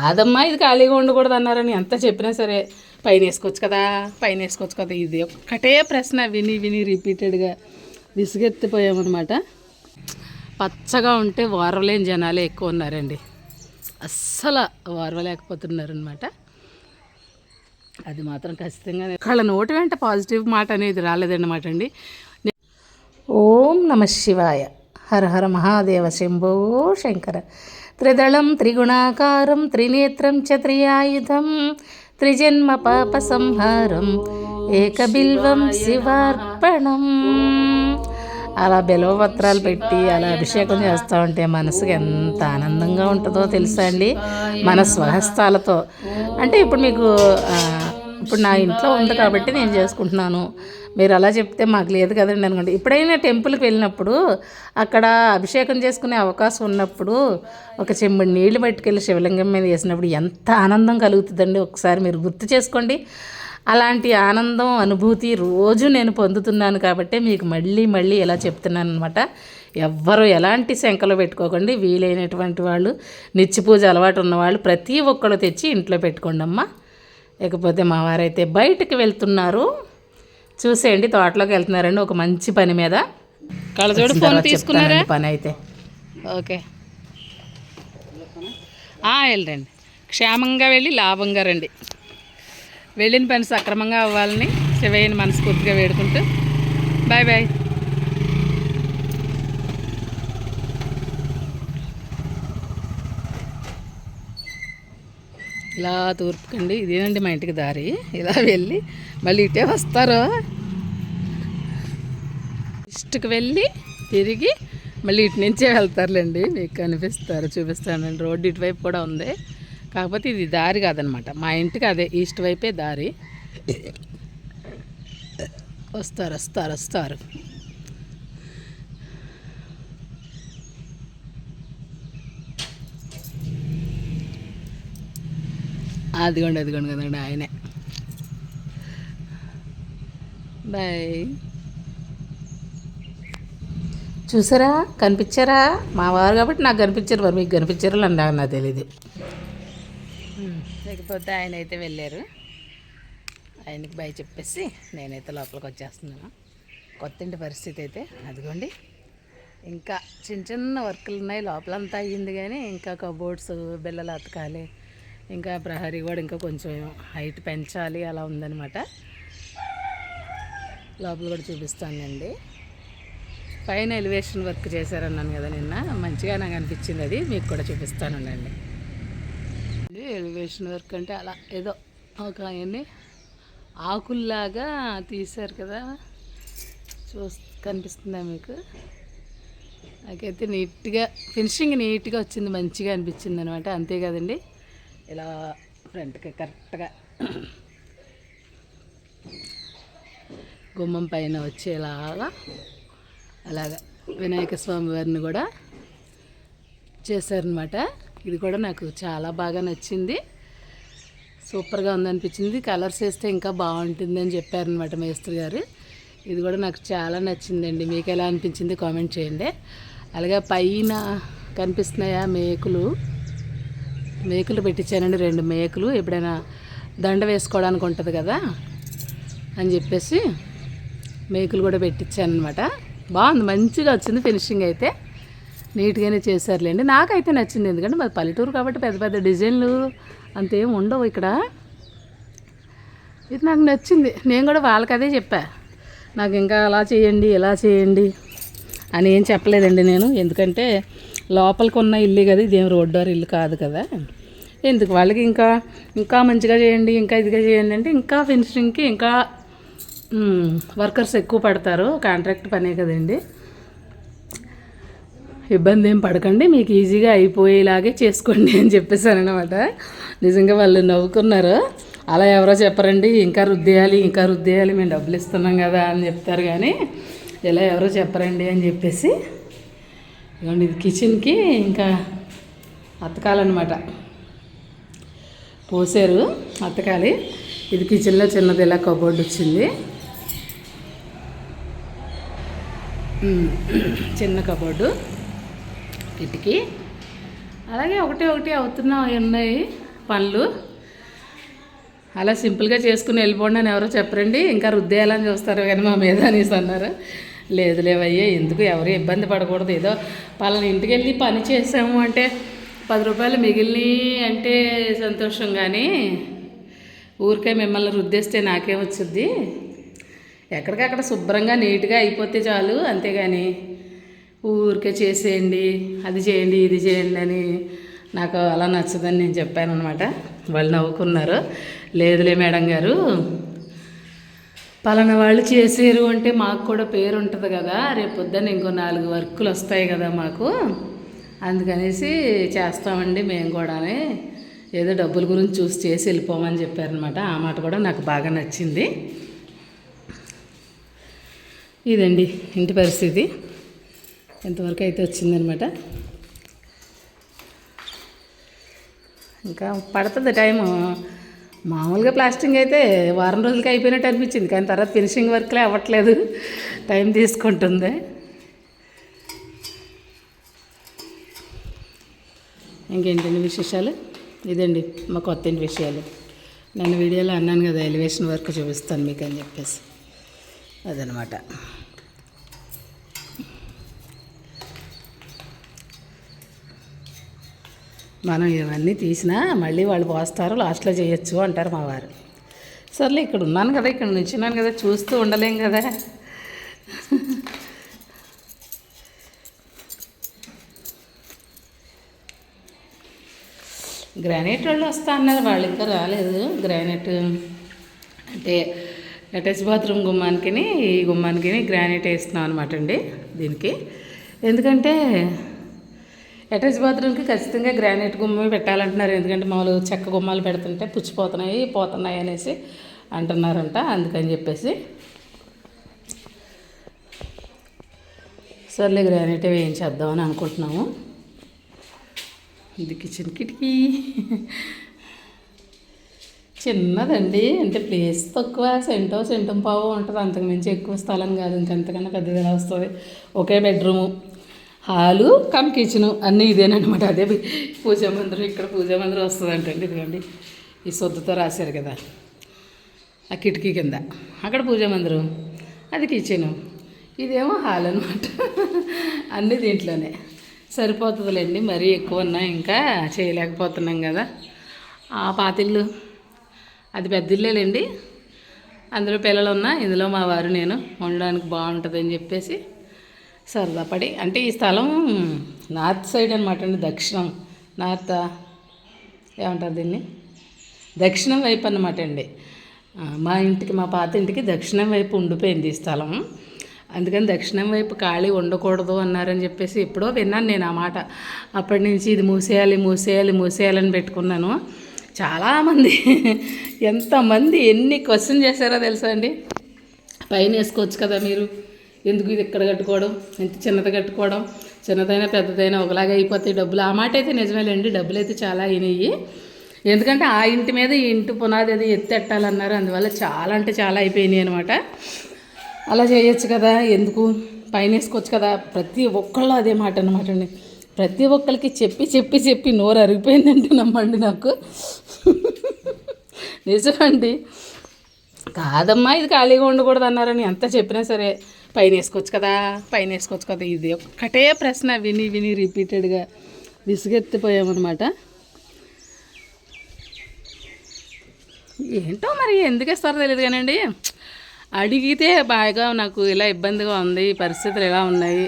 కాదమ్మా ఇది ఖాళీగా ఉండకూడదు అన్నారని ఎంత చెప్పినా సరే పైన వేసుకోవచ్చు కదా పైన వేసుకోవచ్చు కదా. ఇది ఒక్కటే ప్రశ్న విని విని రిపీటెడ్గా విసుగెత్తిపోయామన్నమాట. పచ్చగా ఉంటే వారలేని జనాలే ఎక్కువ ఉన్నారండి. అస్సలు వారవలేకపోతున్నారనమాట అది మాత్రం ఖచ్చితంగా వాళ్ళ నోటి వెంట పాజిటివ్ మాట అనేది రాలేదన్నమాట అండి. ఓం నమ శివాయ. హర హర మహాదేవ శంభో శంకర. త్రిదళం త్రిగుణాకారం త్రినేత్రం చ త్రియాయుధం త్రిజన్మ పాప సంహారం ఏకబిల్వం శివార్పణం. అలా బిలవపత్రాలు పెట్టి అలా అభిషేకం చేస్తూ ఉంటే మనసుకి ఎంత ఆనందంగా ఉంటుందో తెలుసా అండి? మన స్వహస్తాలతో. అంటే ఇప్పుడు మీకు ఇప్పుడు నా ఇంట్లో ఉంది కాబట్టి నేను చేసుకుంటున్నాను. మీరు అలా చెప్తే మాకు లేదు కదండి అనుకోండి. ఎప్పుడైనా టెంపుల్కి వెళ్ళినప్పుడు అక్కడ అభిషేకం చేసుకునే అవకాశం ఉన్నప్పుడు ఒక చెంబడి నీళ్ళు పట్టుకెళ్ళి శివలింగం మీద వేసినప్పుడు ఎంత ఆనందం కలుగుతుందండి. ఒకసారి మీరు గుర్తు చేసుకోండి. అలాంటి ఆనందం అనుభూతి రోజు నేను పొందుతున్నాను కాబట్టి మీకు మళ్ళీ మళ్ళీ ఇలా చెప్తున్నాను అనమాట ఎవ్వరు ఎలాంటి శంకలో పెట్టుకోకండి. వీలైనటువంటి వాళ్ళు నిత్య పూజ అలవాటు ఉన్నవాళ్ళు ప్రతి ఒక్కరు తెచ్చి ఇంట్లో పెట్టుకోండి అమ్మా ఇకపోతే మా వారైతే బయటకు వెళ్తున్నారు. చూసేయండి తోటలోకి వెళ్తున్నారండి ఒక మంచి పని మీద. కళ్ళజోడు ఫోన్ తీసుకున్నారా? పని అయితే. ఓకే. వెళ్ళండి. క్షేమంగా వెళ్ళి లాభంగా రండి. వెళ్ళిన పని సక్రమంగా అవ్వాలని శివయ్యని మనస్ఫూర్తిగా వేడుకుంటూ. Bye bye. ఇలా తూర్పుకండి. ఇదేనండి మా ఇంటికి దారి. ఇలా వెళ్ళి మళ్ళీ ఇటే వస్తారు. ఇష్టకి వెళ్ళి తిరిగి మళ్ళీ ఇటు నుంచే వెళ్తారులేండి. మీకు కనిపిస్తారు చూపిస్తానండి రోడ్డు ఇటువైపు కూడా ఉంది. కాకపోతే ఇది దారి కాదనమాట. మా ఇంటికి అదే ఈస్ట్ వైపే దారి. వస్తారు వస్తారు వస్తారు. అదిగోండి అదిగోండి కదండి ఆయనే. బాయ్. చూసారా? కనిపించారా? మా వారు కాబట్టి నాకు కనిపించారు మరి మీకు కనిపించారు అని నాకు నాకు తెలియదు లేకపోతే ఆయన అయితే వెళ్ళారు. ఆయనకి బాయ్ చెప్పేసి నేనైతే లోపలికి వచ్చేస్తున్నాను. కొత్త ఇంటి పరిస్థితి అయితే అదిగోండి. ఇంకా చిన్న చిన్న వర్కులు ఉన్నాయి లోపలంతా అయ్యింది కానీ ఇంకా కబోర్డ్స్ బిల్లలు అతకాలి ఇంకా ప్రహరీ కూడా ఇంకా కొంచెం హైట్ పెంచాలి అలా ఉందన్నమాట. లోపల కూడా చూపిస్తానండి పైన ఎలివేషన్ వర్క్ చేశారన్నాను కదా నిన్న మంచిగా నాకు అనిపించింది అది మీకు కూడా చూపిస్తానండి ఎలివేషన్ వర్క్ అంటే అలా ఏదో ఒక ఎన్ని ఆకుల్లాగా తీశారు కదా చూ కనిపిస్తుందా మీకు? నాకైతే నీట్గా ఫినిషింగ్ నీట్గా వచ్చింది మంచిగా అనిపించింది అనమాట అంతే కదండి. ఇలా ఫ్రంట్కి కరెక్ట్గా గుమ్మం పైన వచ్చేలాగా అలాగా వినాయక స్వామి వారిని కూడా చేశారనమాట ఇది కూడా నాకు చాలా బాగా నచ్చింది. సూపర్గా ఉందనిపించింది. కలర్స్ వేస్తే ఇంకా బాగుంటుంది అని చెప్పారనమాట మేస్త్రి గారు. ఇది కూడా నాకు చాలా నచ్చిందండి. మీకు ఎలా అనిపించింది కామెంట్ చేయండి. అలాగే పైన కనిపిస్తున్నాయా మేకులు? మేకులు పెట్టించానండి రెండు మేకులు. ఎప్పుడైనా దండ వేసుకోవడానికి ఉంటుంది కదా అని చెప్పేసి మేకులు కూడా పెట్టించాను అనమాట బాగుంది మంచిగా వచ్చింది ఫినిషింగ్ అయితే. నీట్గానే చేశారులేండి. నాకైతే నచ్చింది ఎందుకంటే మాది పల్లెటూరు కాబట్టి పెద్ద పెద్ద డిజైన్లు అంతేం ఉండవు ఇక్కడ. ఇది నాకు నచ్చింది. నేను కూడా వాళ్ళకి అదే చెప్పా. నాకు ఇంకా అలా చేయండి ఇలా చేయండి అని ఏం చెప్పలేదండి నేను. ఎందుకంటే లోపలికి ఉన్న ఇల్లు కదా ఇదేం రోడ్ డోర్ ఇల్లు కాదు కదా. ఎందుకు? వాళ్ళకి ఇంకా ఇంకా మంచిగా చేయండి ఇంకా ఇదిగా చేయండి అంటే ఇంకా ఫినిషింగ్కి ఇంకా వర్కర్స్ ఎక్కువ పడతారు. కాంట్రాక్ట్ పనే కదండి. ఇబ్బంది ఏం పడకండి మీకు ఈజీగా అయిపోయేలాగే చేసుకోండి అని చెప్పేసాను అనమాట నిజంగా వాళ్ళు నవ్వుకున్నారు. అలా ఎవరో చెప్పరండి ఇంకా రుద్దేయాలి ఇంకా రుద్దేయాలి మేము డబ్బులు ఇస్తున్నాం కదా అని చెప్తారు కానీ ఇలా ఎవరో చెప్పరండి అని చెప్పేసి ఇదిగోండి ఇది కిచెన్కి ఇంకా అతకాలన్నమాట పోసారు అతకాలి ఇది కిచెన్లో చిన్నది ఇలా కబోర్డ్ వచ్చింది. చిన్న కబోర్డు కిటికీ. అలాగే ఒకటి ఒకటి అవుతున్నా ఉన్నాయి పనులు. అలా సింపుల్గా చేసుకుని వెళ్ళిపోండి అని ఎవరో చెప్పరండి. ఇంకా రుద్దేయాలని చూస్తారు కానీ మా మీద అనేసి అన్నారు. లేదు లేవయ్యే ఎందుకు ఎవరు ఇబ్బంది పడకూడదు. ఏదో పలానా ఇంటికి వెళ్ళి పని చేసాము అంటే పది రూపాయలు మిగిలినవి అంటే సంతోషం కానీ ఊరికే మిమ్మల్ని రుద్దేస్తే నాకేం వచ్చుద్ది? ఎక్కడికక్కడ శుభ్రంగా నీట్గా అయిపోతే చాలు అంతేగాని ఊరికే చేసేయండి అది చేయండి ఇది చేయండి అని నాకు అలా నచ్చదని నేను చెప్పాను అనమాట వాళ్ళు నవ్వుకున్నారు. లేదులే మేడం గారు పలానా వాళ్ళు చేసారు అంటే మాకు కూడా పేరు ఉంటుంది కదా రేపు పొద్దున్న ఇంకో నాలుగు వర్కులు వస్తాయి కదా మాకు. అందుకనేసి చేస్తామండి మేము కూడా ఏదో డబ్బుల గురించి చూసి చేసి వెళ్ళిపోమని చెప్పారనమాట. ఆ మాట కూడా నాకు బాగా నచ్చింది. ఇదండి ఇంటి పరిస్థితి. ఎంతవరకు అయితే వచ్చిందనమాట. ఇంకా పడుతుంది టైము. మామూలుగా ప్లాస్టింగ్ అయితే వారం రోజులకి అయిపోయినట్టు అనిపించింది కానీ తర్వాత ఫినిషింగ్ వర్క్లే అవ్వట్లేదు. టైం తీసుకుంటుంది. ఇంకేంటండి విశేషాలు? ఇదండి మా కొత్త ఇంటి విషయాలు. నేను వీడియోలో అన్నాను కదా ఎలివేషన్ వర్క్ చూపిస్తాను మీకు అని చెప్పేసి. అదనమాట. మనం ఇవన్నీ తీసినా మళ్ళీ వాళ్ళు పోస్తారు లాస్ట్లో చేయొచ్చు అంటారు మా వారు. సర్లే ఇక్కడ ఉన్నాను కదా ఇక్కడ నుంచున్నాను కదా చూస్తూ ఉండలేం కదా. గ్రానైట్ వాళ్ళు వస్తా అన్నారు వాళ్ళు ఇంకా రాలేదు. గ్రానైట్ అంటే అటాచ్ బాత్రూమ్ గుమ్మానికి ఈ గుమ్మానికి గ్రానైట్ వేస్తున్నాం అనమాట అండి దీనికి. ఎందుకంటే అటాచ్ బాత్రూమ్కి ఖచ్చితంగా గ్రానైట్ గుమ్మ పెట్టాలంటున్నారు. ఎందుకంటే మామూలు చెక్క గుమ్మాలు పెడుతుంటే పుచ్చిపోతున్నాయి పోతున్నాయి అనేసి అంటున్నారంట. అందుకని చెప్పేసి సర్లే గ్రానైట్ వేయించేద్దామని అనుకుంటున్నాము. ఇది కిచెన్ కిటికీ. చిన్నదండి. అంటే ప్లేస్ తక్కువ సెంటో సెంటం పావు ఉంటుంది అంతకుమించి ఎక్కువ స్థలం కాదు. ఇంకంతకన్నా పెద్దది ఎలా వస్తుంది? ఒకే బెడ్రూము హాలు కమ్ కిచెను అన్నీ ఇదేనమాట అదే పూజా మందిరం ఇక్కడ పూజా మందిరం వస్తుందంటండి ఇదిగోండి. ఈ సొద్దుతో రాశారు కదా. ఆ కిటికీ కింద. అక్కడ పూజా మందిరం అది కిచెను ఇదేమో హాల్ అనమాట అన్నీ దీంట్లోనే. సరిపోతుందిలేండి మరీ ఎక్కువ ఉన్నా ఇంకా చేయలేకపోతున్నాం కదా. ఆ పాతిళ్ళు అది పెద్ద ఇల్లేలేండి అందులో పిల్లలు ఉన్నా ఇందులో మా వారు నేను ఉండడానికి బాగుంటుందని చెప్పేసి సరదాపడి. అంటే ఈ స్థలం నార్త్ సైడ్ అనమాట అండి దక్షిణం. నార్త్ ఏమంటారు దీన్ని? దక్షిణం వైపు అనమాట అండి. మా ఇంటికి మా పాత ఇంటికి దక్షిణం వైపు ఉండిపోయింది ఈ స్థలం. అందుకని దక్షిణం వైపు ఖాళీ ఉండకూడదు అన్నారని చెప్పేసి ఎప్పుడో విన్నాను నేను ఆ మాట. అప్పటి నుంచి ఇది మూసేయాలి మూసేయాలి మూసేయాలని పెట్టుకున్నాను. చాలామంది ఎంతమంది ఎన్ని క్వశ్చన్ చేశారో తెలుసా అండి? పైన వేసుకోవచ్చు కదా మీరు? ఎందుకు ఇది ఇక్కడ కట్టుకోవడం? ఎంత చిన్నది కట్టుకోవడం? చిన్నదైనా పెద్దదైనా ఒకలాగా అయిపోతాయి డబ్బులు. ఆ మాట అయితే నిజమేలేండి డబ్బులు అయితే చాలా అయినాయి. ఎందుకంటే ఆ ఇంటి మీద ఈ ఇంటి పునాది అది ఎత్తెట్టాలన్నారు. అందువల్ల చాలా అంటే చాలా అయిపోయినాయి అనమాట అలా చేయొచ్చు కదా ఎందుకు? పైన వేసుకోవచ్చు కదా. ప్రతి ఒక్కళ్ళు అదే మాట అనమాట అండి. ప్రతి ఒక్కరికి చెప్పి చెప్పి చెప్పి నోరు అరిగిపోయిందంటే నమ్మండి నాకు. నిజమండి. కాదమ్మా ఇది ఖాళీగా ఉండకూడదు అన్నారని ఎంత చెప్పినా సరే. పైన వేసుకోవచ్చు కదా పైన వేసుకోవచ్చు కదా. ఇది ఒక్కటే ప్రశ్న విని విని రిపీటెడ్గా విసుగెత్తిపోయామన్నమాట. ఏంటో మరి ఎందుకు ఇస్తారో తెలియదు కానండి. అడిగితే బాగా నాకు ఇలా ఇబ్బందిగా ఉంది పరిస్థితులు ఇలా ఉన్నాయి.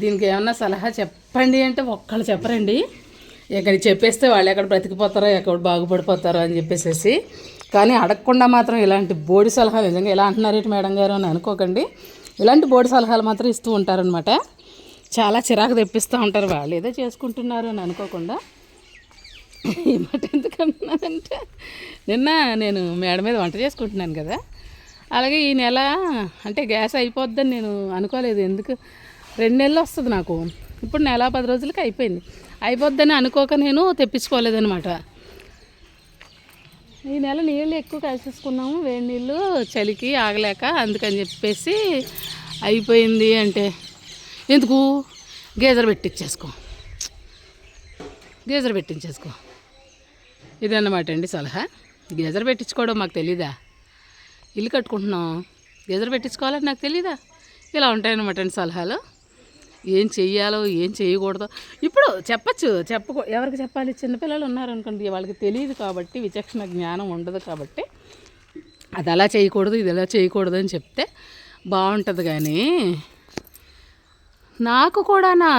దీనికి ఏమన్నా సలహా చెప్పండి అంటే ఒక్కళ్ళు చెప్పరండి. ఎక్కడ చెప్పేస్తే వాళ్ళు ఎక్కడ బ్రతికిపోతారో ఎక్కడ బాగుపడిపోతారో అని చెప్పేసేసి. కానీ అడగకుండా మాత్రం ఇలాంటి బోడి సలహా నిజంగా ఎలా అంటున్నారేంటి మేడం గారు అని అనుకోకండి. ఇలాంటి బోడి సలహాలు మాత్రం ఇస్తూ ఉంటారనమాట చాలా చిరాకు తెప్పిస్తూ ఉంటారు వాళ్ళు. ఏదో చేసుకుంటున్నారు అని అనుకోకుండా. ఈ మాట ఎందుకన్నానంటే నిన్న నేను మేడ మీద వంట చేసుకుంటున్నాను కదా. అలాగే ఈ నెల అంటే గ్యాస్ అయిపోద్దని నేను అనుకోలేదు. ఎందుకు? రెండు నెలలు వస్తుంది నాకు. ఇప్పుడు నెల పది రోజులకి అయిపోయింది. అయిపోద్దని అనుకోక నేను తెప్పించుకోలేదనమాట ఈ నెల నీళ్ళు ఎక్కువ కలిసేసుకున్నాము వేడి నీళ్ళు చలికి ఆగలేక అందుకని చెప్పేసి అయిపోయింది అంటే ఎందుకు? గేజర్ పెట్టించేసుకో గేజర్ పెట్టించేసుకో. ఇదన్నమాట అండి సలహా. గేజర్ పెట్టించుకోవడం మాకు తెలీదా? ఇల్లు కట్టుకుంటున్నాం. గేజర్ పెట్టించుకోవాలని నాకు తెలీదా? ఇలా ఉంటాయన్నమాట అండి సలహాలు. ఏం చెయ్యాలో ఏం చేయకూడదో. ఇప్పుడు చెప్పచ్చు చెప్పకూ ఎవరికి చెప్పాలి? చిన్నపిల్లలు ఉన్నారనుకోండి వాళ్ళకి తెలియదు కాబట్టి విచక్షణ జ్ఞానం ఉండదు కాబట్టి అది అలా చేయకూడదు ఇది ఎలా చేయకూడదు అని చెప్తే బాగుంటుంది కానీ నాకు కూడానా?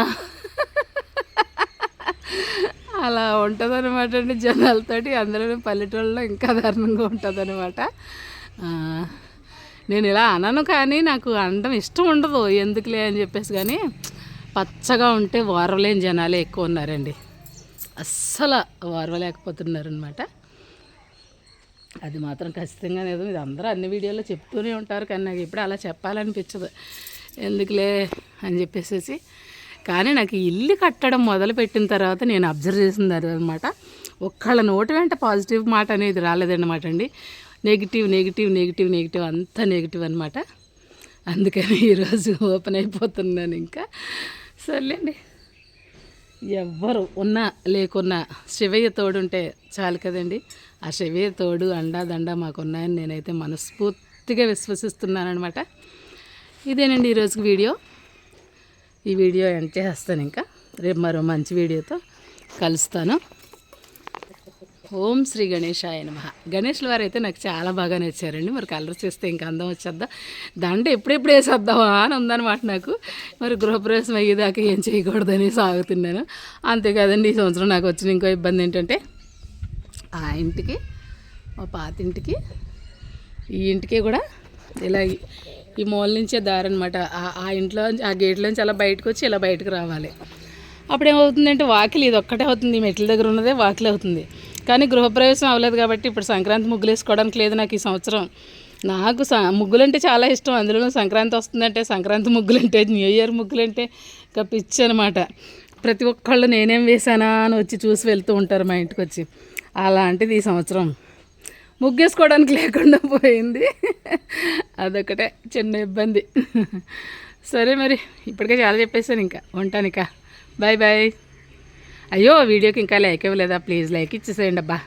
అలా ఉంటుంది అనమాట అండి జనాలతోటి. అందులోనే పల్లెటూళ్ళలో ఇంకా దారుణంగా ఉంటుంది అనమాట నేను ఇలా అనను కానీ నాకు అనడం ఇష్టం ఉండదు. ఎందుకులే అని చెప్పేసి కానీ పచ్చగా ఉంటే వారలేని జనాలే ఎక్కువ ఉన్నారండి. అస్సలు వారవలేకపోతున్నారనమాట అది మాత్రం ఖచ్చితంగా లేదు ఇది అందరూ అన్ని వీడియోలో చెప్తూనే ఉంటారు కానీ నాకు ఇప్పుడు అలా చెప్పాలనిపించదు. ఎందుకులే అని చెప్పేసేసి. కానీ నాకు ఇల్లు కట్టడం మొదలుపెట్టిన తర్వాత నేను అబ్జర్వ్ చేసింది అనమాట ఒక్కళ్ళ నోటి వెంట పాజిటివ్ మాట అనేది రాలేదన్నమాట అండి. నెగిటివ్ నెగిటివ్ నెగిటివ్ నెగిటివ్ అంతా నెగిటివ్ అనమాట అందుకని ఈరోజు ఓపెన్ అయిపోతున్నాను ఇంకా. సర్లేండి. ఎవ్వరు ఉన్నా లేకున్నా శివయ్య తోడుంటే చాలు కదండి. ఆ శివయ్య తోడు అండా దండ మాకున్నాయని నేనైతే మనస్ఫూర్తిగా విశ్వసిస్తున్నాను అనమాట ఇదేనండి ఈరోజు వీడియో. ఈ వీడియో ఎండ్ చేస్తాను ఇంకా. రేపు మరో మంచి వీడియోతో కలుస్తాను. ఓం శ్రీ గణేశాయ నమ. గణేష్ల వారు అయితే నాకు చాలా బాగా నచ్చారండి. మరి కలర్స్ చేస్తే ఇంకా అందం వచ్చేద్దా? దండ ఎప్పుడెప్పుడు వేసేద్దామా అని ఉందన్నమాట నాకు. మరి గృహప్రవేశం అయ్యేదాకా ఏం చేయకూడదని సాగుతున్నాను. అంతేకాదండి ఈ సంవత్సరం నాకు వచ్చిన ఇంకో ఇబ్బంది ఏంటంటే ఆ ఇంటికి మా పాత ఇంటికి ఈ ఇంటికి కూడా ఇలా ఈ- మూల నుంచే దారి అనమాట ఆ ఇంట్లో ఆ గేట్లోంచి అలా బయటకు వచ్చి ఇలా బయటకు రావాలి. అప్పుడు ఏమవుతుందంటే వాకిలి ఇది ఒక్కటే అవుతుంది. మెట్ల దగ్గర ఉన్నదే వాకిలి అవుతుంది. కానీ గృహప్రవేశం అవ్వలేదు కాబట్టి ఇప్పుడు సంక్రాంతి ముగ్గులు వేసుకోవడానికి లేదు నాకు ఈ సంవత్సరం. నాకు స ముగ్గులంటే చాలా ఇష్టం. అందులో సంక్రాంతి వస్తుందంటే సంక్రాంతి ముగ్గులంటే న్యూ ఇయర్ ముగ్గులంటే ఇంకా పిచ్చి అనమాట ప్రతి ఒక్కళ్ళు నేనేం వేసానా అని వచ్చి చూసి వెళ్తూ ఉంటారు మా ఇంటికి వచ్చి. అలాంటిది ఈ సంవత్సరం. ముగ్గేసుకోవడానికి లేకుండా పోయింది. అదొకటే చిన్న ఇబ్బంది. సరే మరి ఇప్పటికే చాలా చెప్పేసాను ఇంకా. ఉంటానిక బాయ్ బాయ్. అయ్యో వీడియోకి ఇంకా లైక్ ఇవ్వలేదా? ప్లీజ్ లైక్ ఇచ్చేసేయండి అబ్బా.